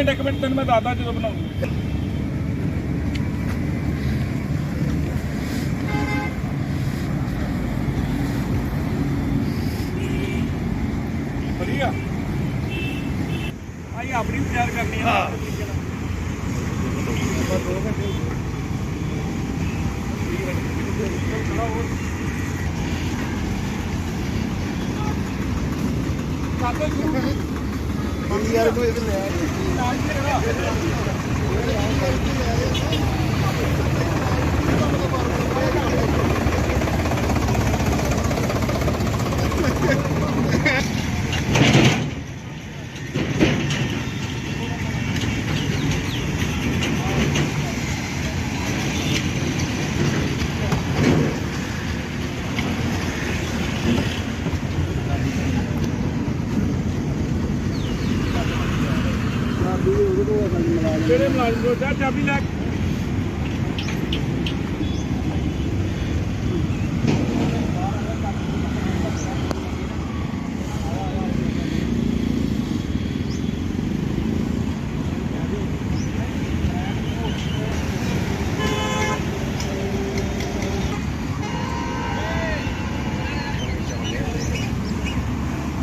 ਇੱਕ ਮਿੰਟ ਇੱਕ ਮਿੰਟ ਤੈਨੂੰ ਮੈਂ ਦੱਸਦਾ ਜਦੋਂ ਬਣਾਉਂਗੀ ਕਿਹੜੇ ਮੁਲਾਜ਼ਮ ਕੋਲ? ਜਾ ਚਾਬੀ ਲੈ।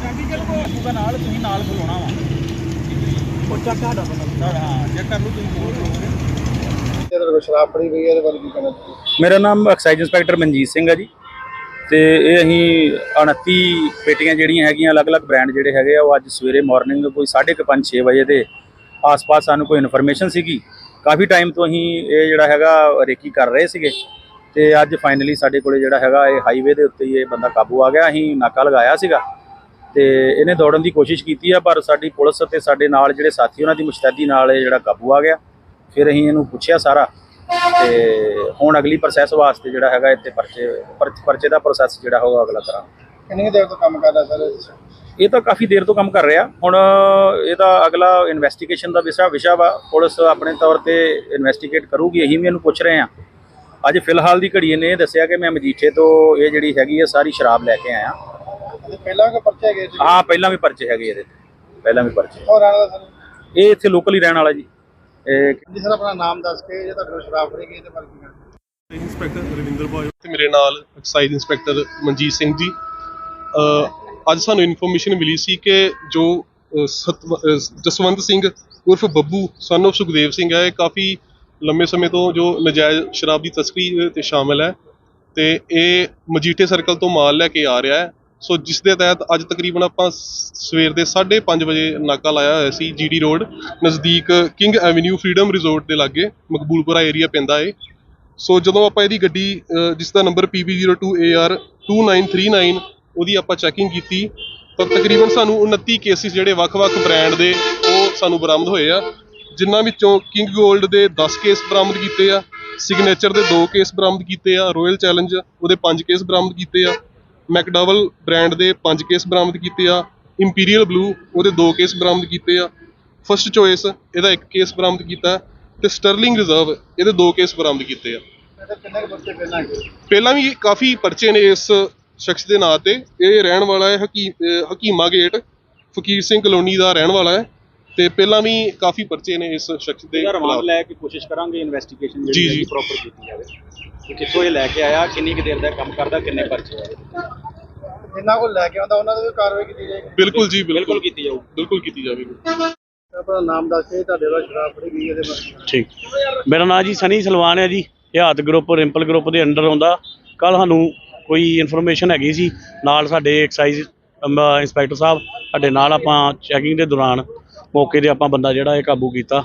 ਚਾਬੀ ਕਿਹੜੇ ਕੋਲ? ਹੋਊਗਾ ਨਾਲ ਤੁਸੀਂ ਨਾਲ ਬੁਲਾਉਣਾ ਵਾ। ਉਹ ਚੱਕ ਸਾਡਾ ਬੰਦਾ? ਹਾਂ ਜੇ ਕਰ ਲੂ ਤੁਸੀਂ ਬੋਲ ਲਓਗੇ ਇਹਦੇ ਕੋਲ ਸ਼ਰਾਬ ਫੜੀ ਗਈ ਹੈ ਇਹਦੇ ਬਾਰੇ ਕੀ ਕਹਿਣਾ ਚਾਹੁੰਦੇ ਮੇਰਾ ਨਾਮ ਐਕਸਾਈਜ਼ ਇੰਸਪੈਕਟਰ ਮਨਜੀਤ ਸਿੰਘ ਹੈ ਜੀ। ਤੇ ਇਹ ਅਸੀਂ 29 ਪੇਟੀਆਂ ਜਿਹੜੀਆਂ ਹੈਗੀਆਂ ਅਲੱਗ-ਅਲੱਗ ਬ੍ਰਾਂਡ ਜਿਹੜੇ ਹੈਗੇ ਆ ਉਹ ਅੱਜ ਸਵੇਰੇ ਮਾਰਨਿੰਗ ਕੋਈ 5:30 6 ਵਜੇ ਦੇ ਆਸ-ਪਾਸ ਸਾਨੂੰ ਕੋਈ ਇਨਫੋਰਮੇਸ਼ਨ ਸੀਗੀ। ਕਾਫੀ ਟਾਈਮ ਤੋਂ ਅਸੀਂ ਇਹ ਜਿਹੜਾ ਹੈਗਾ ਰੇਕੀ ਕਰ ਰਹੇ ਸੀਗੇ। ਤੇ ਅੱਜ ਫਾਈਨਲੀ ਸਾਡੇ ਕੋਲੇ ਜਿਹੜਾ ਹੈਗਾ ਇਹ ਹਾਈਵੇ ਦੇ ਉੱਤੇ ਹੀ ਇਹ ਬੰਦਾ ਕਾਬੂ ਆ ਗਿਆ। ਅਸੀਂ ਨਾਕਾ ਲਗਾਇਆ ਸੀਗਾ। ਤੇ ਇਹਨੇ ਦੌੜਨ ਦੀ ਕੋਸ਼ਿਸ਼ ਕੀਤੀ ਆ ਪਰ ਸਾਡੀ ਪੁਲਿਸ ਤੇ ਸਾਡੇ ਨਾਲ ਜਿਹੜੇ ਸਾਥੀ ਉਹਨਾਂ ਦੀ ਮੁਸ਼ਤੈਦੀ ਨਾਲ ਇਹ ਜਿਹੜਾ ਕਾਬੂ ਆ ਗਿਆ। ਫਿਰ ਅਸੀਂ ਇਹਨੂੰ ਪੁੱਛਿਆ ਸਾਰਾ ਤੇ ਹੁਣ ਅਗਲੀ ਪ੍ਰੋਸੈਸ ਵਾਸਤੇ ਜਿਹੜਾ ਹੈਗਾ ਇੱਥੇ ਪਰਚੇ ਪਰਚ- ਦਾ ਪ੍ਰੋਸੈਸ ਜਿਹੜਾ ਹੋਗਾ ਅਗਲਾ ਕਰਾਂ ਕਿੰਨੀ ਦੇਰ ਤੋਂ ਕੰਮ ਕਰ ਰਿਹਾ ਸਰ ਇਹ ਤਾਂ ਕਾਫੀ ਦੇਰ ਤੋਂ ਕੰਮ ਕਰ ਰਿਹਾ। ਹੁਣ ਇਹਦਾ ਅਗਲਾ ਇਨਵੈਸਟੀਗੇਸ਼ਨ ਦਾ ਵਿਸ਼ਾ ਵਿਸ਼ਾ ਵਾ। ਪੁਲਿਸ ਆਪਣੇ ਤੌਰ ਤੇ ਇਨਵੈਸਟੀਗੇਟ ਕਰੂਗੀ ਅਸੀਂ ਵੀ ਇਹਨੂੰ ਪੁੱਛ ਰਹੇ ਹਾਂ। ਅੱਜ ਫਿਲਹਾਲ ਦੀ ਘੜੀ ਇਹਨੇ ਇਹ ਦੱਸਿਆ ਕਿ ਮੈਂ ਮਜੀਠੇ ਤੋਂ ਇਹ ਜਿਹੜੀ ਹੈਗੀ ਹੈ ਸਾਰੀ ਸ਼ਰਾਬ ਲੈ ਕੇ ਆਇਆ। ਪਹਿਲਾਂ ਕੋ ਪਰਚੇ ਗਏ ਸੀ ਹਾਂ ਪਹਿਲਾਂ ਵੀ ਪਰਚੇ ਹੈਗੇ ਇਹਦੇ ਤੇ। ਪਹਿਲਾਂ ਵੀ ਪਰਚੇ। ਹੋਰ ਆਣਾ ਸਰ? ਇਹ ਇੱਥੇ ਲੋਕਲ ਹੀ ਰਹਿਣ ਵਾਲਾ ਜੀ। ਇਹ ਜੀ ਸਰ ਆਪਣਾ ਨਾਮ ਦੱਸ ਕੇ ਜੇ ਤੁਹਾਡੇ ਕੋਲ ਸ਼ਰਾਬ ਫੜੀ ਗਈ ਇਹਦੇ ਬਾਰੇ ਕੀ ਕਹਿਣਾ ਇੰਸਪੈਕਟਰ ਰਵਿੰਦਰ ਭਾਈ। ਤੇ ਮੇਰੇ ਨਾਲ ਐਕਸਾਈਜ਼ ਇੰਸਪੈਕਟਰ ਮਨਜੀਤ ਸਿੰਘ ਜੀ। ਅ, ਅੱਜ ਸਾਨੂੰ ਇਨਫੋਰਮੇਸ਼ਨ ਮਿਲੀ ਸੀ ਕਿ ਜੋ ਜਸਵੰਤ ਸਿੰਘ ਉਰਫ ਬੱਬੂ son of ਸੁਖਦੇਵ ਸਿੰਘ ਹੈ ਇਹ ਕਾਫੀ ਲੰਮੇ ਸਮੇਂ ਤੋਂ ਜੋ ਨਜਾਇਜ਼ ਸ਼ਰਾਬ ਦੀ ਤਸਕਰੀ ਤੇ ਸ਼ਾਮਲ ਹੈ ਤੇ ਇਹ ਮਜੀਠੇ ਸਰਕਲ ਤੋਂ ਮਾਲ ਲੈ ਕੇ ਆ ਰਿਹਾ ਹੈ। ਸੋ ਜਿਸ ਦੇ ਤਹਿਤ ਅੱਜ ਤਕਰੀਬਨ ਆਪਾਂ ਸਵੇਰ ਦੇ 5:30 ਵਜੇ ਨਾਕਾ ਲਾਇਆ ਹੋਇਆ ਸੀ ਜੀਡੀ ਰੋਡ, ਨਜ਼ਦੀਕ ਕਿੰਗ ਐਵੇਨਿਊ ਫਰੀडम ਰਿਜ਼ੋਰਟ ਦੇ ਲਾਗੇ, ਮਕਬੂਲਪੁਰਾ ਏਰੀਆ ਪੈਂਦਾ ਏ। ਸੋ ਜਦੋਂ ਆਪਾਂ ਇਹਦੀ ਗੱਡੀ ਜਿਸ ਦਾ ਨੰਬਰ PB02AR 2939 ਉਹਦੀ ਆਪਾਂ ਚੈਕਿੰਗ ਕੀਤੀ, ਤਾਂ ਤਕਰੀਬਨ ਸਾਨੂੰ 29 ਕੇਸਿਸ ਜਿਹੜੇ ਵੱਖ-ਵੱਖ ਬ੍ਰਾਂਡ ਦੇ, ਉਹ ਸਾਨੂੰ ਬਰਾਮਦ ਹੋਏ ਆ। ਜਿਨ੍ਹਾਂ ਵਿੱਚੋਂ ਕਿੰਗ 골ਡ ਦੇ 10 ਕੇਸ ਬਰਾਮਦ ਕੀਤੇ ਆ, ਸਿਗਨੇਚਰ ਦੇ 2 ਕੇਸ ਬਰਾਮਦ ਕੀਤੇ ਆ, ਰਾਇਲ ਚੈਲੰਜ ਉਹਦੇ 5 ਕੇਸ ਬਰਾਮਦ ਕੀਤੇ ਆ ਮੈਕਡਵਲ ਬ੍ਰਾਂਡ ਦੇ 5 ਕੇਸ ਬਰਾਮਦ ਕੀਤੇ ਆ ਇੰਪੀਰੀਅਲ ਬਲੂ ਉਹਦੇ 2 ਕੇਸ ਬਰਾਮਦ ਕੀਤੇ ਆ ਫਸਟ ਚੋਇਸ ਇਹਦਾ 1 ਕੇਸ ਬਰਾਮਦ ਕੀਤਾ ਤੇ ਸਟਰਲਿੰਗ ਰਿਜ਼ਰਵ ਇਹਦੇ 2 ਕੇਸ ਬਰਾਮਦ ਕੀਤੇ ਆ। ਪਹਿਲਾਂ ਵੀ ਕਾਫੀ ਪਰਚੇ ਨੇ ਇਸ ਸ਼ਖਸ ਦੇ ਨਾਂ ਤੇ ਇਹ ਰਹਿਣ ਵਾਲਾ ਹੈ ਹਕੀਮਾ ਗੇਟ ਫਕੀਰ ਸਿੰਘ ਕਲੋਨੀ ਦਾ ਰਹਿਣ ਵਾਲਾ ਹੈ ਤੇ ਪਹਿਲਾਂ ਵੀ ਕਾਫੀ ਪਰਚੇ ਨੇ ਇਸ ਸ਼ਖਸ ਦੇ ਖਿਲਾਫ। ਲੈ ਕੇ ਕੋਸ਼ਿਸ਼ ਕਰਾਂਗੇ ਇਨਵੈਸਟੀਗੇਸ਼ਨ ਜਿਹੜੀ ਪ੍ਰੋਪਰ ਕੀਤੀ ਜਾਵੇ। ਕਿੱਥੋਂ ਇਹ ਲੈ ਕੇ ਆਇਆ ਕਿੰਨੀ ਕੁ ਦੇਰ ਦਾ ਕੰਮ ਕਰਦਾ ਕਿੰਨੇ ਪਰਚੇ ਆ? ਜਿੰਨਾ ਕੋਲ ਲੈ ਕੇ ਆਉਂਦਾ ਉਹਨਾਂ ਦੀ ਵੀ ਕਾਰਵਾਈ ਕੀਤੀ ਜਾਏਗੀ। ਬਿਲਕੁਲ ਜੀ ਬਿਲਕੁਲ। ਕੀਤੀ ਜਾਊ ਬਿਲਕੁਲ ਕੀਤੀ ਜਾਵੇਗੀ। ਆਪਣਾ ਨਾਮ ਦੱਸ ਕੇ ਤੁਹਾਡੇ ਕੋਲ ਸ਼ਰਾਬ ਫੜੀ ਗਈ ਇਹਦੇ ਬਾਰੇ? ਠੀਕ। ਮੇਰਾ ਨਾਮ ਜੀ ਸਨੀ ਸਲਵਾਨ ਹੈ ਜੀ। ਹਯਾਤ ਗਰੁੱਪ ਰਿੰਪਲ ਗਰੁੱਪ ਦੇ ਅੰਡਰ ਆਉਂਦਾ। ਕੱਲ ਸਾਨੂੰ ਕੋਈ ਇਨਫੋਰਮੇਸ਼ਨ ਹੈਗੀ ਸੀ ਨਾਲ ਸਾਡੇ ਐਕਸਾਈਜ਼ ਇੰਸਪੈਕਟਰ ਸਾਹਿਬ ਸਾਡੇ ਨਾਲ ਆਪਾਂ ਚੈਕਿੰਗ ਦੇ ਦੌਰਾਨ ਮੌਕੇ ਤੇ ਆਪਾਂ ਬੰਦਾ ਜਿਹੜਾ ਇਹ ਕਾਬੂ ਕੀਤਾ।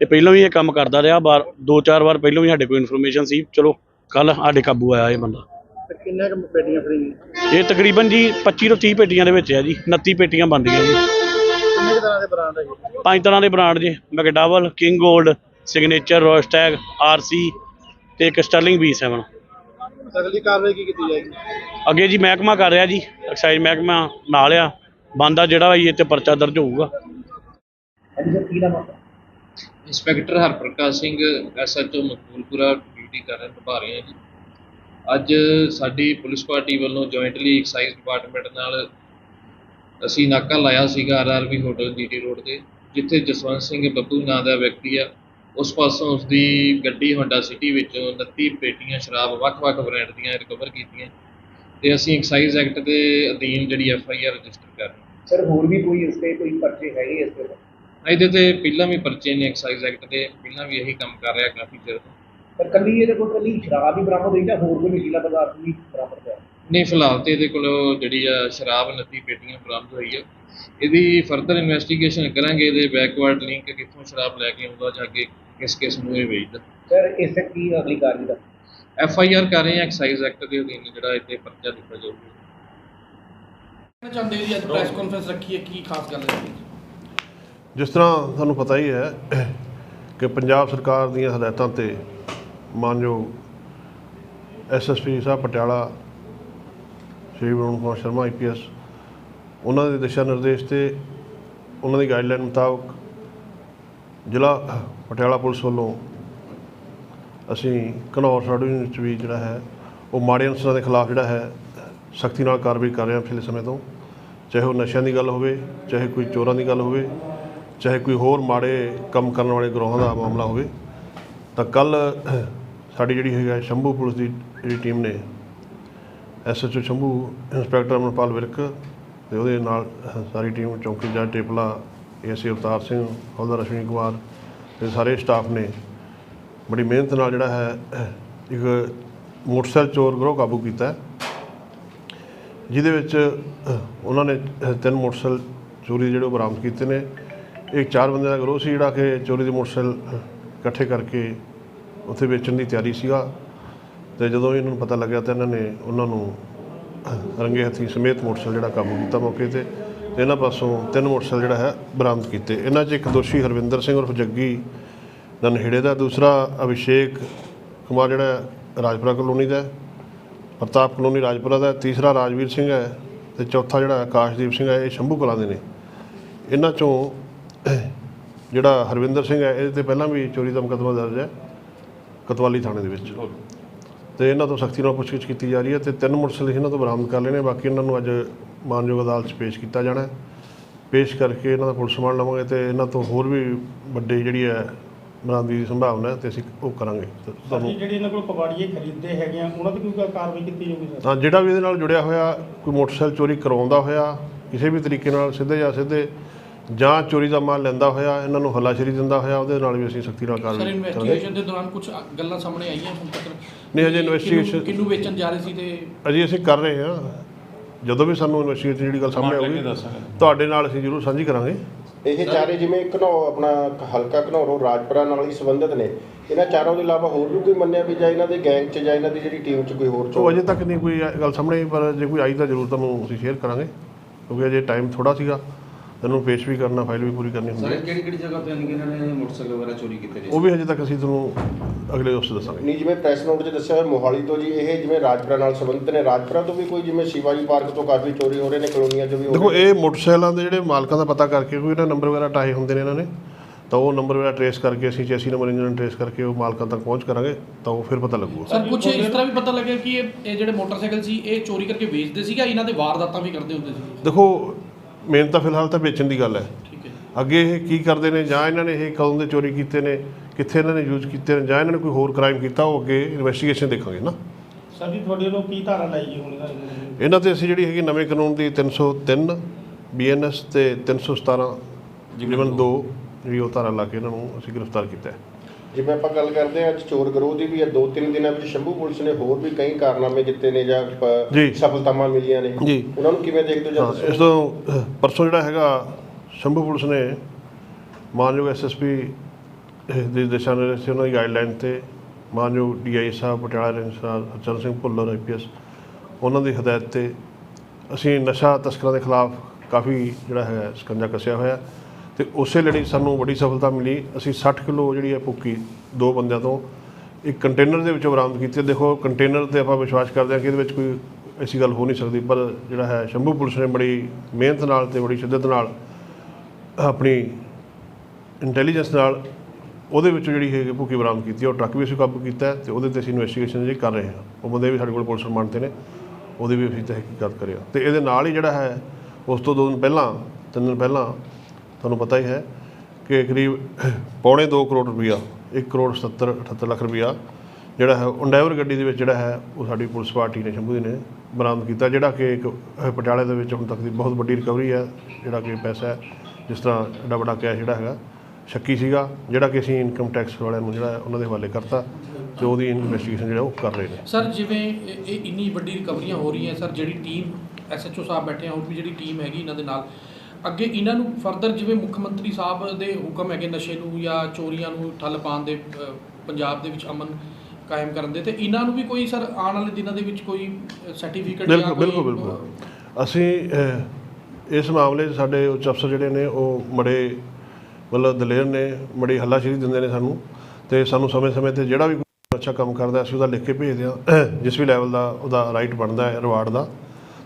ਤੇ ਪਹਿਲਾਂ ਵੀ ਇਹ ਕੰਮ ਕਰਦਾ ਰਿਹਾ ਬਾਰ ਦੋ ਚਾਰ ਵਾਰ ਪਹਿਲਾਂ ਵੀ ਸਾਡੇ ਕੋਲ ਇਨਫੋਰਮੇਸ਼ਨ ਸੀ। ਚਲੋ ਕੱਲ ਸਾਡੇ ਕਾਬੂ ਆਇਆ ਇਹ ਬੰਦਾ। ਤੇ ਕਿੰਨੇ ਕੁ ਪੇਟੀਆਂ ਫੜੀ? ਗਈਆਂ ਇਹ ਤਕਰੀਬਨ ਜੀ 25 ਤੋਂ 30 ਪੇਟੀਆਂ ਦੇ ਵਿੱਚ ਹੈ ਜੀ 29 ਪੇਟੀਆਂ ਬਣਦੀਆਂ ਜੀ। ਕਿੰਨੇ ਕੁ ਤਰ੍ਹਾਂ ਦੇ ਬ੍ਰਾਂਡ ਹੈਗੇ ਪੰਜ ਤਰ੍ਹਾਂ ਦੇ ਬ੍ਰਾਂਡ ਜੇ ਮੈਕਡਾਵਲ ਕਿੰਗ 골ਡ ਸਿਗਨੇਚਰ ਰੋਸਟੈਗ ਆਰਸੀ ਤੇ ਇੱਕ ਸਟਰਲਿੰਗ B7 ਅਗਲੀ ਕਾਰਵਾਈ ਕੀ ਕੀਤੀ ਜਾਏਗੀ? ਅੱਗੇ ਜੀ ਮਹਿਕਮਾ ਕਰ ਰਿਹਾ ਜੀ ਐਕਸਾਈਜ਼ ਮਹਿਕਮਾ ਨਾਲ ਆ। ਬੰਦਾ ਜਿਹੜਾ ਵੀ ਇਹ ਤੇ ਪਰਚਾ ਦਰਜ ਹੋਊਗਾ। Inspector Harprakash Singh SHO Maqboolpura duty ਕਰ ਰਹੇ ਨਿਭਾ ਰਹੇ ਹਾਂ ਜੀ। ਅੱਜ ਸਾਡੀ ਪੁਲਿਸ ਪਾਰਟੀ ਵੱਲੋਂ ਜੁਆਇੰਟਲੀ ਐਕਸਾਈਜ਼ ਡਿਪਾਰਟਮੈਂਟ ਨਾਲ ਅਸੀਂ ਨਾਕਾ ਲਾਇਆ ਸੀਗਾ ਆਰਆਰਬੀ ਹੋਟਲ ਜੀਟੀ ਰੋਡ ਤੇ ਜਿੱਥੇ ਜਸਵੰਤ ਸਿੰਘ ਬੱਬੂ ਨਾਂ ਦਾ ਵਿਅਕਤੀ ਆ। ਉਸ ਪਾਸੋਂ ਉਸ ਦੀ ਗੱਡੀ ਹੋਂਡਾ ਸਿਟੀ ਵਿੱਚੋਂ 29 ਪੇਟੀਆਂ ਸ਼ਰਾਬ ਵੱਖ-ਵੱਖ ਬ੍ਰਾਂਡ ਦੀਆਂ ਰਿਕਵਰ ਕੀਤੀਆਂ। ਤੇ ਅਸੀਂ ਐਕਸਾਈਜ਼ ਐਕਟ ਦੇ ਅਧੀਨ ਜਿਹੜੀ ਐਫ ਆਈ ਆਰ ਰਜਿਸਟਰ ਕਰ ਰਹੇ ਸਰ ਹੋਰ ਵੀ ਕੋਈ ਇਸ ਤੇ ਕੋਈ ਪਰਚੇ ਹੈਗੇ ਇਸ ਤੇ? ਇਹਦੇ ਤੇ ਪਹਿਲਾਂ ਵੀ ਪਰਚੇ ਨੇ ਐਕਸਾਈਜ਼ ਐਕਟ ਦੇ। ਪਹਿਲਾਂ ਵੀ ਇਹੀ ਕੰਮ ਕਰ ਰਿਹਾ ਕਾਫੀ ਚਿਰ ਤੋਂ। ਪਰ ਕੱਲੀ ਇਹਦੇ ਕੋਲ ਕੱਲੀ ਸ਼ਰਾਬ ਹੀ ਬਰਾਮਦ ਹੋਈ ਜਾਂ ਹੋਰ ਕੋਈ ਨਸ਼ੀਲਾ ਪਦਾਰਥ ਵੀ ਬਰਾਮਦ ਹੋਇਆ? ਨਹੀਂ ਫਿਲਹਾਲ ਤੇ ਇਹਦੇ ਕੋਲ ਜਿਹੜੀ ਆ ਸ਼ਰਾਬ 29 ਪੇਟੀਆਂ ਬਰਾਮਦ ਹੋਈ ਆ। ਇਹਦੀ ਫਰਦਰ ਇਨਵੈਸਟੀਗੇਸ਼ਨ ਕਰਾਂਗੇ ਇਹਦੇ ਬੈਕਵਰਡ ਲਿੰਕ ਕਿੱਥੋਂ ਸ਼ਰਾਬ ਲੈ ਕੇ ਆਉਂਦਾ ਜਾਂ ਅੱਗੇ ਕਿਸ ਕਿਸ ਨੂੰ ਇਹ ਵੇਚਦਾ। ਸਰ ਇਸ ਤੇ ਕੀ ਅਗਲੀ ਕਾਰਵਾਈ ਦਾ? ਐਫ ਆਈ ਆਰ ਕਰ ਰਹੇ ਆ ਐਕਸਾਈਜ਼ ਐਕਟ ਦੇ ਅਧੀਨ ਜਿਹੜਾ ਇੱਥੇ ਪਰਚਾ ਦਿੱਤਾ ਜਾਊਗਾ। ਕਹਿਣਾ ਚਾਹੁੰਦੇ ਜੀ ਅੱਜ ਪ੍ਰੈਸ ਕਾਨਫਰੰਸ ਰੱਖੀ ਹੈ ਕੀ ਖਾਸ ਗੱਲ ਹੈ ਜਿਸ ਤਰ੍ਹਾਂ ਤੁਹਾਨੂੰ ਪਤਾ ਹੀ ਹੈ ਕਿ ਪੰਜਾਬ ਸਰਕਾਰ ਦੀਆਂ ਹਦਾਇਤਾਂ ਤੇ ਮਾਨਯੋਗ ਐਸਐਸਪੀ ਸਾਹਿਬ ਪਟਿਆਲਾ, ਸ਼੍ਰੀ ਵਰੁਣ ਕੁਮਾਰ ਸ਼ਰਮਾ ਆਈਪੀਐਸ ਉਹਨਾਂ ਦੇ ਦਿਸ਼ਾ ਨਿਰਦੇਸ਼ ਤੇ ਉਹਨਾਂ ਦੀ ਗਾਈਡਲਾਈਨ ਮੁਤਾਬਕ ਜ਼ਿਲ੍ਹਾ ਪਟਿਆਲਾ ਪੁਲਿਸ ਵੱਲੋਂ ਅਸੀਂ ਘਨੌਰ ਸਬ ਡਿਵੀਜ਼ਨ ਵਿੱਚ ਵੀ ਜਿਹੜਾ ਹੈ, ਉਹ ਮਾੜੇ ਅਨਸਰਾਂ ਦੇ ਖਿਲਾਫ ਜਿਹੜਾ ਹੈ, ਸਖਤੀ ਨਾਲ ਕਾਰਵਾਈ ਕਰ ਰਹੇ ਹਾਂ ਪਿਛਲੇ ਸਮੇਂ ਤੋਂ। ਚਾਹੇ ਉਹ ਨਸ਼ਿਆਂ ਦੀ ਗੱਲ ਹੋਵੇ, ਚਾਹੇ ਕੋਈ ਚੋਰਾਂ ਦੀ ਗੱਲ ਹੋਵੇ, ਚਾਹੇ ਕੋਈ ਹੋਰ ਮਾੜੇ ਕੰਮ ਕਰਨ ਵਾਲੇ ਗਰੋਹਾਂ ਦਾ ਮਾਮਲਾ ਹੋਵੇ। ਤਾਂ ਕੱਲ ਸਾਡੀ ਜਿਹੜੀ ਹੈਗਾ ਸ਼ੰਭੂ ਪੁਲਿਸ ਦੀ ਜਿਹੜੀ ਟੀਮ ਨੇ ਐਸਐਚਓ ਸ਼ੰਭੂ ਇੰਸਪੈਕਟਰ ਅਮਰਪਾਲ ਵਿਰਕ ਤੇ ਉਹਦੇ ਨਾਲ ਸਾਰੀ ਟੀਮ ਚੌਂਕੀ ਜੱਜ ਟੇਪਲਾ ਏਸੀ ਅਵਤਾਰ ਸਿੰਘ, ਹੌਲਦਾਰ ਅਸ਼ਵਨੀ ਕੁਮਾਰ ਤੇ ਸਾਰੇ ਸਟਾਫ ਨੇ ਬੜੀ ਮਿਹਨਤ ਨਾਲ ਜਿਹੜਾ ਹੈ, ਇੱਕ ਮੋਟਰਸਾਈਕਲ ਚੋਰ ਗਰੋਹ ਕਾਬੂ ਕੀਤਾ ਜਿਹਦੇ ਵਿੱਚ ਉਹਨਾਂ ਨੇ ਤਿੰਨ ਮੋਟਰਸਾਈਕਲ ਚੋਰੀ ਜਿਹੜੇ ਉਹ ਬਰਾਮਦ ਕੀਤੇ ਨੇ। ਇੱਕ ਚਾਰ ਬੰਦਿਆਂ ਦਾ ਗਰੋਹ ਸੀ ਜਿਹੜਾ ਕਿ ਚੋਰੀ ਦੇ ਮੋਟਰਸਾਈਕਲ ਇਕੱਠੇ ਕਰਕੇ ਉੱਥੇ ਵੇਚਣ ਦੀ ਤਿਆਰੀ ਸੀਗਾ ਤੇ ਜਦੋਂ ਇਹਨਾਂ ਨੂੰ ਪਤਾ ਲੱਗਿਆ ਤਾਂ ਇਹਨਾਂ ਨੇ ਉਹਨਾਂ ਨੂੰ ਰੰਗੇ ਹੱਥੀਂ ਸਮੇਤ ਮੋਟਰਸਾਈਕਲ ਜਿਹੜਾ ਕਾਬੂ ਕੀਤਾ ਮੌਕੇ ਤੇ ਤੇ ਇਹਨਾਂ ਪਾਸੋਂ ਤਿੰਨ ਮੋਟਰਸਾਈਕਲ ਜਿਹੜਾ ਹੈ ਬਰਾਮਦ ਕੀਤੇ। ਇਹਨਾਂ 'ਚ ਇੱਕ ਦੋਸ਼ੀ ਹਰਵਿੰਦਰ ਸਿੰਘ ਉਰਫ ਜੱਗੀ, ਦਾ ਨਹੇੜੇ ਦਾ, ਦੂਸਰਾ ਅਭਿਸ਼ੇਕ ਕੁਮਾਰ ਜਿਹੜਾ ਰਾਜਪੁਰਾ ਕਲੋਨੀ ਦਾ ਪ੍ਰਤਾਪ ਕਲੋਨੀ ਰਾਜਪੁਰਾ ਦਾ ਤੀਸਰਾ ਰਾਜਵੀਰ ਸਿੰਘ ਹੈ ਤੇ ਚੌਥਾ ਜਿਹੜਾ ਆਕਾਸ਼ਦੀਪ ਸਿੰਘ ਹੈ, ਇਹ ਸ਼ੰਭੂ ਕਲਾਂ ਦੇ ਨੇ। ਇਹਨਾਂ ਚੋਂ ਜਿਹੜਾ ਹਰਵਿੰਦਰ ਸਿੰਘ ਹੈ, ਇਹਦੇ ਤੇ ਪਹਿਲਾਂ ਵੀ ਚੋਰੀ ਦਾ ਮੁਕੱਦਮਾ ਦਰਜ ਹੈ। ਕਤਵਾਲੀ ਥਾਣੇ ਦੇ ਵਿੱਚ। ਤੇ ਇਹਨਾਂ ਤੋਂ ਸਖਤੀ ਨਾਲ ਪੁੱਛਗਿੱਛ ਕੀਤੀ ਜਾ ਰਹੀ ਹੈ ਤੇ ਤਿੰਨ ਮੋਟਰਸਾਈਕਲ ਇਹਨਾਂ ਤੋਂ ਬਰਾਮਦ ਕਰ ਲਏ ਨੇ ਬਾਕੀ ਇਹਨਾਂ ਨੂੰ ਅੱਜ ਮਾਨਯੋਗ ਅਦਾਲਤ 'ਚ ਪੇਸ਼ ਕੀਤਾ ਜਾਣਾ ਹੈ। ਪੇਸ਼ ਕਰਕੇ ਇਹਨਾਂ ਦਾ ਪੁਲਿਸ ਰਿਮਾਂਡ ਲਵਾਂਗੇ ਤੇ ਇਹਨਾਂ ਤੋਂ ਹੋਰ ਵੀ ਵੱਡੇ ਜਿਹੜੀ ਹੈ ਬਰਾਮਦੀ ਦੀ ਸੰਭਾਵਨਾ ਹੈ ਤੇ ਅਸੀਂ ਉਹ ਕਰਾਂਗੇ। ਤੇ ਤੁਹਾਨੂੰ ਜਿਹੜੀ ਇਹਨਾਂ ਕੋਲ ਕਬਾੜੀਏ ਖਰੀਦਦੇ ਹੈਗੇ ਆ ਉਹਨਾਂ ਦੀ ਕੋਈ ਕਾਰਵਾਈ ਕੀਤੀ ਜਾਊਗੀ ਸਰ? ਤਾਂ ਜਿਹੜਾ ਵੀ ਇਹਦੇ ਨਾਲ ਜੁੜਿਆ ਹੋਇਆ ਕੋਈ ਮੋਟਰਸਾਈਕਲ ਚੋਰੀ ਕਰਵਾਉਂਦਾ ਹੋਇਆ ਕਿਸੇ ਵੀ ਤਰੀਕੇ ਨਾਲ ਸਿੱਧੇ ਜਾਂ ਸਿੱਧੇ ਜਾਂ ਚੋਰੀ ਦਾ ਮਾਲ ਲੈਂਦਾ ਹੋਇਆ ਇਹਨਾਂ ਨੂੰ ਹੱਲਾਸ਼ੇਰੀ ਦਿੰਦਾ ਹੋਇਆ ਉਹਦੇ ਨਾਲ ਵੀ ਅਸੀਂ ਸਖਤੀ ਨਾਲ ਸਰ ਕਾਰਵਾਈ ਕਰਾਂਗੇ। ਇਨਵੈਸਟੀਗੇਸ਼ਨ ਦੇ ਦੌਰਾਨ ਕੁਝ ਗੱਲਾਂ ਸਾਹਮਣੇ ਆਈਆਂ ਹੁਣ ਤੱਕ? ਨਹੀਂ, ਅਜੇ investigation- ਕਿਹਨੂੰ ਵੇਚਣ ਜਾ ਰਹੇ ਸੀ ਤੇ ਅਜੇ ਅਸੀਂ ਕਰ ਰਹੇ ਹਾਂ। ਜਦੋਂ ਵੀ ਸਾਨੂੰ ਇਨਵੈਸਟੀਗੇਸ਼ਨ ਜਿਹੜੀ ਗੱਲ ਸਾਹਮਣੇ ਆਊਗੀ ਤੁਹਾਡੇ ਨਾਲ ਅਸੀਂ ਜ਼ਰੂਰ ਸਾਂਝੀ ਕਰਾਂਗੇ। ਇਹ ਚਾਰੇ ਜਿਵੇਂ ਘਨੌ ਆਪਣਾ ਹਲਕਾ ਘਨੌਰੋਂ ਰਾਜਪੁਰਾ ਨਾਲ ਹੀ ਸੰਬੰਧਿਤ ਨੇ। ਇਹਨਾਂ ਚਾਰਾਂ ਤੋਂ ਇਲਾਵਾ ਹੋਰ ਵੀ ਕੋਈ ਮੰਨਿਆ ਵੀ ਜਾਂ ਇਹਨਾਂ ਦੇ ਗੈਂਗ 'ਚ ਜਾਂ ਇਹਨਾਂ ਦੀ ਜਿਹੜੀ ਟੀਮ 'ਚ ਕੋਈ ਹੋਰ ਸੋ ਚੋਰ ਅਜੇ ਤੱਕ ਨਹੀਂ ਕੋਈ ਗੱਲ ਸਾਹਮਣੇ ਆਈ, ਪਰ ਜੇ ਕੋਈ ਆਈ ਤਾਂ ਜ਼ਰੂਰ ਤੁਹਾਨੂੰ ਅਸੀਂ ਸ਼ੇਅਰ ਕਰਾਂਗੇ ਕਿਉਂਕਿ ਅਜੇ ਟਾਈਮ ਥੋੜਾ ਸੀਗਾ। ਤੈਨੂੰ ਪੇਸ਼ ਵੀ ਕਰਨਾ ਫਾਈਲ ਵੀ ਪੂਰੀ ਕਰਨੀ ਹੁੰਦੀ ਹੈ। ਕਿਹੜੀ ਕਿਹੜੀ ਜਗ੍ਹਾ ਤੇ ਇਹਨਾਂ ਨੇ ਮੋਟਰਸਾਈਕਲ ਵਗੈਰਾ ਚੋਰੀ ਕੀਤੇ ਜੀ ਉਹ ਵੀ ਹਜੇ ਤੱਕ ਅਸੀਂ ਤੁਹਾਨੂੰ ਅਗਲੇ ਉਸ 'ਚ ਦੱਸਾਂਗੇ। ਨਹੀਂ ਜਿਵੇਂ ਪ੍ਰੈਸ ਨੋਟ 'ਚ ਦੱਸਿਆ ਹੋਇਆ ਮੋਹਾਲੀ ਤੋਂ ਜੀ ਇਹ ਜਿਵੇਂ ਰਾਜਪੁਰਾ ਨਾਲ ਸੰਬੰਧਿਤ ਨੇ। ਰਾਜਪੁਰਾ ਤੋਂ ਵੀ ਕੋਈ ਜਿਵੇਂ ਸ਼ਿਵਾਜੀ ਪਾਰਕ ਤੋਂ ਕਾਫੀ ਚੋਰੀ ਹੋ ਰਹੇ ਨੇ ਕਲੋਨੀਆਂ 'ਚ ਵੀ ਹੋ ਦੇਖੋ ਰਹੇ ਇਹ ਮੋਟਰਸਾਈਕਲਾਂ ਦੇ ਜਿਹੜੇ ਮਾਲਕਾਂ ਦਾ ਪਤਾ ਕਰਕੇ ਕੋਈ ਇਹਨਾਂ ਨੰਬਰ ਵਗੈਰਾ ਟਾਏ ਹੁੰਦੇ ਨੇ ਇਹਨਾਂ ਨੇ ਤਾਂ ਉਹ ਨੰਬਰ ਵਗੈਰਾ ਟਰੇਸ ਕਰਕੇ ਅਸੀਂ ਚੈਸੀ ਨੰਬਰ ਇੰਜਨ ਟਰੇਸ ਕਰਕੇ ਉਹ ਮਾਲਕਾਂ ਤੱਕ ਪਹੁੰਚ ਕਰਾਂਗੇ ਤਾਂ ਉਹ ਫਿਰ ਪਤਾ ਲੱਗੂਗਾ। ਸਰ ਕੁਝ ਇਸ ਤਰ੍ਹਾਂ ਵੀ ਪਤਾ ਲੱਗਿਆ ਕਿ ਇਹ ਇਹ ਜਿਹੜੇ ਮੋਟਰਸਾਈਕਲ ਸੀ ਇਹ ਚੋਰੀ ਕਰਕੇ ਵੇਚਦੇ ਸੀਗਾ ਇਹਨਾਂ ਦੇ ਵਾਰਦਾਤਾਂ ਵੀ ਕਰਦੇ ਹੁੰਦੇ ਸੀ? ਦੇਖੋ ਮੇਨ ਤਾਂ ਫਿਲਹਾਲ ਤਾਂ ਵੇਚਣ ਦੀ ਗੱਲ ਹੈ। ਠੀਕ ਹੈ ਅੱਗੇ ਇਹ ਕੀ ਕਰਦੇ ਨੇ? ਜਾਂ ਇਹਨਾਂ ਨੇ ਇਹ ਕਦੋਂ ਦੇ ਚੋਰੀ ਕੀਤੇ ਨੇ? ਕਿੱਥੇ ਇਹਨਾਂ ਨੇ ਯੂਜ਼ ਕੀਤੇ ਨੇ? ਜਾਂ ਇਹਨਾਂ ਨੇ ਕੋਈ ਹੋਰ ਕ੍ਰਾਈਮ ਕੀਤਾ ਉਹ ਅੱਗੇ ਇਨਵੈਸਟੀਗੇਸ਼ਨ ਦੇਖਾਂਗੇ ਨਾ। ਸਰ ਜੀ ਤੁਹਾਡੇ ਵੱਲੋਂ ਕੀ ਧਾਰਾ ਲਾਈ ਗਈ ਹੁਣ ਇਹਨਾਂ ਦੇ ਤੇ ਅਸੀਂ ਜਿਹੜੀ ਹੈਗੀ ਨਵੇਂ ਕਾਨੂੰਨ ਦੀ 303 ਬੀਐਨਐਸ ਤੇ 317 ਜਿਮਨ 2 ਜਿਹੜੀ ਉਹ ਧਾਰਾ ਲਾ ਕੇ ਇਹਨਾਂ ਨੂੰ ਅਸੀਂ ਗ੍ਰਿਫਤਾਰ ਕੀਤਾ ਹੈ। ਜਿਵੇਂ ਆਪਾਂ ਗੱਲ ਕਰਦੇ ਹਾਂ ਅੱਜ ਚੋਰ ਗਰੋਹ ਦੀ ਵੀ ਹੈ ਦੋ ਤਿੰਨ ਦਿਨਾਂ ਵਿੱਚ ਸ਼ੰਭੂ ਪੁਲਿਸ ਨੇ ਹੋਰ ਵੀ ਕਈ ਕਾਰਨਾਮੇ ਕੀਤੇ ਨੇ ਜਾਂ ਜੀ। ਸਫਲਤਾਵਾਂ ਮਿਲੀਆਂ ਨੇ ਜੀ। ਉਹਨਾਂ ਨੂੰ ਕਿਵੇਂ ਦੇਖਦੇ ਹੋ ਜਾਂ ਦੱਸੋ ਇਸ ਤੋਂ ਅਹ, ਪਰਸੋਂ ਜਿਹੜਾ ਹੈਗਾ ਸ਼ੰਭੂ ਪੁਲਿਸ ਨੇ ਮਾਨਯੋਗ ਐਸਐਸਪੀ ਦੇ ਦਿਸ਼ਾ ਨਿਰਦੇਸ਼ ਉਹਨਾਂ ਦੀ ਗਾਈਡਲਾਈਨ ਤੇ ਮਾਨਯੋਗ ਡੀਆਈ ਸਾਹਿਬ ਪਟਿਆਲਾ ਰੇਂਜ ਸਾਹਿਬ ਹਰਚਰਨ ਸਿੰਘ ਭੁੱਲਰ ਆਈਪੀਐਸ ਉਹਨਾਂ ਦੀ ਹਦਾਇਤ ਤੇ ਅਸੀਂ ਨਸ਼ਾ ਤਸਕਰਾਂ ਦੇ ਖਿਲਾਫ ਕਾਫੀ ਜਿਹੜਾ ਹੈ ਸਕੰਜਾ ਕੱਸਿਆ ਹੋਇਆ ਤੇ ਉਸੇ ਲੜੀ ਸਾਨੂੰ ਵੱਡੀ ਸਫਲਤਾ ਮਿਲੀ। ਅਸੀਂ 60 ਕਿਲੋ ਜਿਹੜੀ ਹੈ ਭੁੱਕੀ ਦੋ ਬੰਦਿਆਂ ਤੋਂ ਇੱਕ ਕੰਟੇਨਰ ਦੇ ਵਿੱਚੋਂ ਬਰਾਮਦ ਕੀਤੀ। ਹੈ। ਦੇਖੋ, ਕੰਟੇਨਰ ਤੇ ਆਪਾਂ ਵਿਸ਼ਵਾਸ ਕਰਦੇ ਹਾਂ ਕਿ ਇਹਦੇ ਵਿੱਚ ਕੋਈ ਐਸੀ ਗੱਲ ਹੋ ਨਹੀਂ ਸਕਦੀ, ਪਰ ਜਿਹੜਾ ਹੈ ਸ਼ੰਭੂ ਪੁਲਿਸ ਨੇ ਬੜੀ ਮਿਹਨਤ ਨਾਲ ਤੇ ਬੜੀ ਸ਼ਿੱਦਤ ਨਾਲ ਆਪਣੀ ਇੰਟੈਲੀਜੈਂਸ ਨਾਲ ਉਹਦੇ ਵਿੱਚੋਂ ਜਿਹੜੀ ਹੈ ਭੁੱਕੀ ਬਰਾਮਦ ਕੀਤੀ ਉਹ ਟਰੱਕ ਵੀ ਅਸੀਂ ਕਾਬੂ ਕੀਤਾ ਹੈ ਤੇ ਉਹਦੇ ਤੇ ਅਸੀਂ ਇਨਵੈਸਟੀਗੇਸ਼ਨ ਜਿਹੜੀ ਕਰ ਰਹੇ ਹਾਂ। ਉਹ ਬੰਦੇ ਵੀ ਸਾਡੇ ਕੋਲ ਪੁਲਿਸ ਰਿਮਾਂਡ ਤੇ ਨੇ, ਉਹਦੀ ਵੀ ਅਸੀਂ ਤਹਿਕੀਕਾਤ ਕਰਿਆ ਤੇ ਇਹਦੇ ਨਾਲ ਹੀ ਜਿਹੜਾ ਹੈ, ਉਸ ਤੋਂ ਦੋ ਦਿਨ ਪਹਿਲਾਂ, ਤਿੰਨ ਦਿਨ ਪਹਿਲਾਂ ਤੁਹਾਨੂੰ ਪਤਾ ਹੀ ਹੈ ਕਿ ਕਰੀਬ ਪੌਣੇ 2 ਕਰੋੜ ਰੁਪਈਆ 1 ਕਰੋੜ 70 78 ਲੱਖ ਰੁਪਈਆ ਜਿਹੜਾ ਹੈ ਅੰਡੈਵਰ ਗੱਡੀ ਦੇ ਵਿੱਚ ਜਿਹੜਾ ਹੈ, ਉਹ ਸਾਡੀ ਪੁਲਿਸ ਪਾਰਟੀ ਨੇ ਸ਼ੰਭੂ ਜੀ ਨੇ ਬਰਾਮਦ ਕੀਤਾ, ਜਿਹੜਾ ਕਿ ਇੱਕ ਪਟਿਆਲੇ ਦੇ ਵਿੱਚ ਹੁਣ ਤੱਕ ਦੀ ਬਹੁਤ ਵੱਡੀ ਰਿਕਵਰੀ ਹੈ, ਜਿਹੜਾ ਕਿ ਪੈਸਾ ਜਿਸ ਤਰ੍ਹਾਂ ਐਡਾ ਵੱਡਾ ਕੈਸ਼ ਜਿਹੜਾ ਹੈਗਾ, ਸ਼ੱਕੀ ਸੀਗਾ, ਜਿਹੜਾ ਕਿ ਅਸੀਂ ਇਨਕਮ ਟੈਕਸ ਵਾਲਿਆਂ ਨੂੰ ਜਿਹੜਾ ਉਹਨਾਂ ਦੇ ਹਵਾਲੇ ਕਰਤਾ, ਤੇ ਉਹਦੀ ਇਨਵੈਸਟੀਗੇਸ਼ਨ ਜਿਹੜਾ ਉਹ ਕਰ ਰਹੇ ਨੇ। ਸਰ, ਜਿਵੇਂ ਇਹ ਇੰਨੀ ਵੱਡੀ ਰਿਕਵਰੀਆਂ ਹੋ ਰਹੀਆਂ, ਸਰ, ਜਿਹੜੀ ਟੀਮ ਐਸਐਚਓ ਸਾਹਿਬ ਬੈਠੇ ਆ, ਹੋਰ ਵੀ ਜਿਹੜੀ ਟੀਮ ਹੈਗੀ, ਇਹਨਾਂ ਦੇ ਨਾਲ ਅੱਗੇ ਇਹਨਾਂ ਨੂੰ ਫਰਦਰ ਜਿਵੇਂ ਮੁੱਖ ਮੰਤਰੀ ਸਾਹਿਬ ਦੇ ਹੁਕਮ ਹੈਗੇ ਨਸ਼ੇ ਨੂੰ ਜਾਂ ਚੋਰੀਆਂ ਨੂੰ ਠੱਲ ਪਾਉਣ ਦੇ ਅ, ਪੰਜਾਬ ਦੇ ਵਿੱਚ ਅਮਨ ਕਾਇਮ ਕਰਨ ਦੇ ਤੇ ਇਹਨਾਂ ਨੂੰ ਵੀ ਕੋਈ ਸਰ ਆਉਣ ਵਾਲੇ ਦਿਨਾਂ ਦੇ ਵਿੱਚ ਕੋਈ ਸਰਟੀਫਿਕੇਟ ਬਿਲਕੁਲ ਬਿਲਕੁਲ ਬਿਲਕੁਲ। ਅਸੀਂ ਅਹ, ਇਸ ਮਾਮਲੇ 'ਚ ਸਾਡੇ ਉੱਚ ਅਫਸਰ ਜਿਹੜੇ ਨੇ ਉਹ ਬੜੇ ਮਤਲਬ ਦਲੇਰ ਨੇ ਬੜੀ ਹੱਲਾਸ਼ੇਰੀ ਦਿੰਦੇ ਨੇ ਸਾਨੂੰ ਤੇ ਸਾਨੂੰ ਸਮੇਂ-ਸਮੇਂ ਤੇ ਜਿਹੜਾ ਵੀ ਕੋਈ ਅੱਛਾ ਕੰਮ ਕਰਦਾ ਅਸੀਂ ਉਹਦਾ ਲਿਖ ਕੇ ਭੇਜਦੇ ਹਾਂ ਜਿਸ ਵੀ ਲੈਵਲ ਦਾ ਉਹਦਾ ਰਾਈਟ ਬਣਦਾ ਹੈ ਰਿਵਾਰਡ ਦਾ।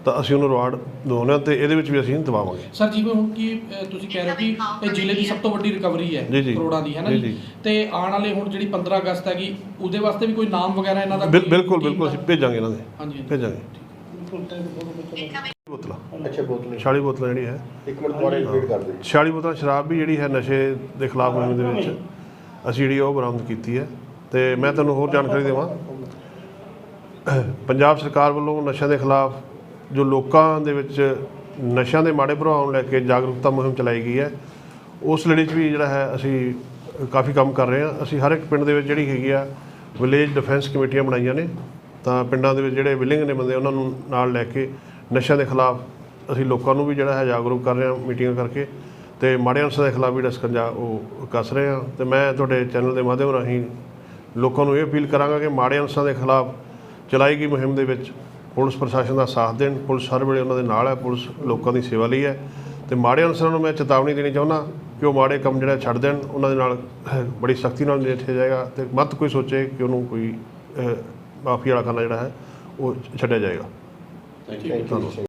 ਤਾਂ ਅਸੀਂ ਉਹਨੂੰ ਰਿਵਾਰਡ ਦਿਵਾਉਂਦੇ ਹਾਂ ਤੇ ਇਹਦੇ ਵਿੱਚ ਵੀ ਅਸੀਂ ਦਵਾਵਾਂਗੇ ਸਰ ਜਿਵੇਂ ਹੁਣ ਕੀ ਤੁਸੀਂ ਕਹਿ ਰਹੇ ਹੋ ਕਿ ਇਹ ਜ਼ਿਲ੍ਹੇ ਦੀ ਸਭ ਤੋਂ ਵੱਡੀ ਰਿਕਵਰੀ ਹੈ। ਕਰੋੜਾਂ ਦੀ ਹੈ ਨਾ ਜੀ। ਤੇ ਆਉਣ ਵਾਲੇ ਹੁਣ ਜਿਹੜੀ 15 ਅਗਸਤ ਹੈਗੀ ਉਹਦੇ ਵਾਸਤੇ ਵੀ ਕੋਈ ਨਾਮ ਵਗੈਰਾ ਇਹਨਾਂ ਦਾ ਬਿਲਕੁਲ ਬਿਲਕੁਲ? ਅਸੀਂ ਭੇਜਾਂਗੇ ਇਹਨਾਂ ਦੇ। ਹਾਂਜੀ। ਭੇਜਾਂਗੇ। ਬੋਤਲਾਂ ਅੱਛਾ ਬੋਤਲ। 40 ਬੋਤਲਾਂ ਜਿਹੜੀ ਹੈ। ਇੱਕ ਮਿੰਟ ਦੁਬਾਰਾ ਰਿਪੀਟ ਕਰ ਦਿਓ। 46 ਬੋਤਲਾਂ ਸ਼ਰਾਬ ਵੀ ਜਿਹੜੀ ਹੈ ਨਸ਼ੇ ਦੇ ਖਿਲਾਫ ਮੁਹਿੰਮ ਦੇ ਵਿੱਚ ਅਸੀਂ ਜਿਹੜੀ ਉਹ ਬਰਾਮਦ ਕੀਤੀ ਹੈ। ਤੇ ਮੈਂ ਤੁਹਾਨੂੰ ਹੋਰ ਜਾਣਕਾਰੀ ਦੇਵਾਂ। ਪੰਜਾਬ ਸਰਕਾਰ ਵੱਲੋਂ ਨਸ਼ਿਆਂ ਦੇ ਖਿਲਾਫ ਜੋ ਲੋਕਾਂ ਦੇ ਵਿੱਚ ਨਸ਼ਿਆਂ ਦੇ ਮਾੜੇ ਪ੍ਰਭਾਵ ਨੂੰ ਲੈ ਕੇ ਜਾਗਰੂਕਤਾ ਮੁਹਿੰਮ ਚਲਾਈ ਗਈ ਹੈ, ਉਸ ਲੜੀ 'ਚ ਵੀ ਜਿਹੜਾ ਹੈ ਅਸੀਂ ਕਾਫੀ ਕੰਮ ਕਰ ਰਹੇ ਹਾਂ। ਅਸੀਂ ਹਰ ਇੱਕ ਪਿੰਡ ਦੇ ਵਿੱਚ ਜਿਹੜੀ ਹੈਗੀ ਆ ਵਿਲੇਜ ਡਿਫੈਂਸ ਕਮੇਟੀਆਂ ਬਣਾਈਆਂ ਨੇ, ਤਾਂ ਪਿੰਡਾਂ ਦੇ ਵਿੱਚ ਜਿਹੜੇ ਵਿਲਿੰਗ ਨੇ ਬੰਦੇ, ਉਹਨਾਂ ਨੂੰ ਨਾਲ ਲੈ ਕੇ ਨਸ਼ਿਆਂ ਦੇ ਖਿਲਾਫ ਅਸੀਂ ਲੋਕਾਂ ਨੂੰ ਵੀ ਜਿਹੜਾ ਹੈ ਜਾਗਰੂਕ ਕਰ ਰਹੇ ਹਾਂ ਮੀਟਿੰਗਾਂ ਕਰਕੇ ਤੇ ਮਾੜੇ ਅੰਸਾਂ ਦੇ ਖਿਲਾਫ ਵੀ ਡਸਕੰਜਾ ਉਹ ਕੱਸ ਰਹੇ ਹਾਂ। ਤੇ ਮੈਂ ਤੁਹਾਡੇ ਚੈਨਲ ਦੇ ਮਾਧਿਅਮ ਰਾਹੀਂ ਲੋਕਾਂ ਨੂੰ ਇਹ ਅਪੀਲ ਕਰਾਂਗਾ ਕਿ ਮਾੜੇ ਅਨਸਰਾਂ ਦੇ ਖਿਲਾਫ ਚਲਾਈ ਗਈ ਮੁਹਿੰਮ ਦੇ ਵਿੱਚ ਪੁਲਿਸ ਪ੍ਰਸ਼ਾਸਨ ਦਾ ਸਾਥ ਦੇਣ। ਪੁਲਿਸ ਹਰ ਵੇਲੇ ਉਹਨਾਂ ਦੇ ਨਾਲ ਹੈ। ਪੁਲਿਸ ਲੋਕਾਂ ਦੀ ਸੇਵਾ ਲਈ ਹੈ। ਤੇ ਮਾੜੇ ਅਨਸਰਾਂ ਨੂੰ ਮੈਂ ਚੇਤਾਵਨੀ ਦੇਣੀ ਚਾਹੁੰਦਾ ਕਿ ਉਹ ਮਾੜੇ ਕੰਮ ਜਿਹੜਾ ਛੱਡ ਦੇਣ। ਉਹਨਾਂ ਦੇ ਨਾਲ ਬੜੀ ਸਖਤੀ ਨਾਲ ਨਜਿੱਠਿਆ ਜਾਏਗਾ ਤੇ ਮਤ ਕੋਈ ਸੋਚੇ ਕਿ ਉਹਨੂੰ ਕੋਈ ਮਾਫੀ ਵਾਲਾ ਖਾਨਾ ਜਿਹੜਾ ਹੈ ਉਹ ਛੱਡਿਆ ਜਾਏਗਾ। Thank you